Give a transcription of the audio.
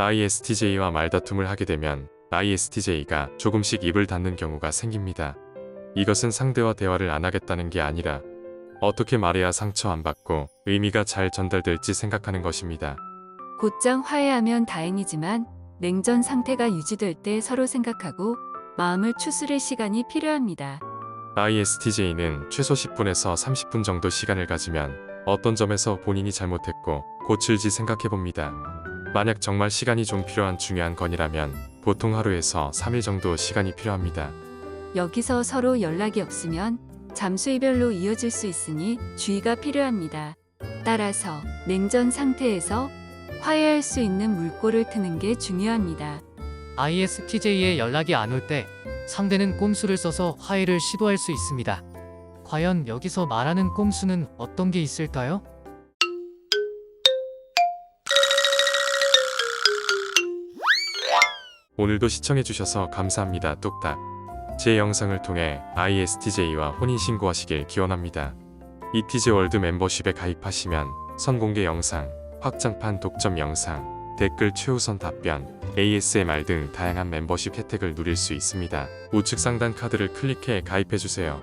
ISTJ와 말다툼을 하게 되면 ISTJ가 조금씩 입을 닫는 경우가 생깁니다. 이것은 상대와 대화를 안 하겠다는 게 아니라 어떻게 말해야 상처 안 받고 의미가 잘 전달될지 생각하는 것입니다. 곧장 화해하면 다행이지만 냉전 상태가 유지될 때 서로 생각하고 마음을 추스릴 시간이 필요합니다. ISTJ는 최소 10분에서 30분 정도 시간을 가지면 어떤 점에서 본인이 잘못했고 고칠지 생각해 봅니다. 만약 정말 시간이 좀 필요한 중요한 건이라면 보통 하루에서 3일 정도 시간이 필요합니다. 여기서 서로 연락이 없으면 잠수 이별로 이어질 수 있으니 주의가 필요합니다. 따라서 냉전 상태에서 화해할 수 있는 물꼬를 트는 게 중요합니다. ISTJ의 연락이 안 올 때 상대는 꼼수를 써서 화해를 시도할 수 있습니다. 과연 여기서 말하는 꼼수는 어떤 게 있을까요? 오늘도 시청해주셔서 감사합니다. 뚝딱. 제 영상을 통해 ISTJ와 혼인신고하시길 기원합니다. 이티즈 월드 멤버십에 가입하시면 선공개 영상, 확장판 독점 영상, 댓글 최우선 답변, ASMR 등 다양한 멤버십 혜택을 누릴 수 있습니다. 우측 상단 카드를 클릭해 가입해주세요.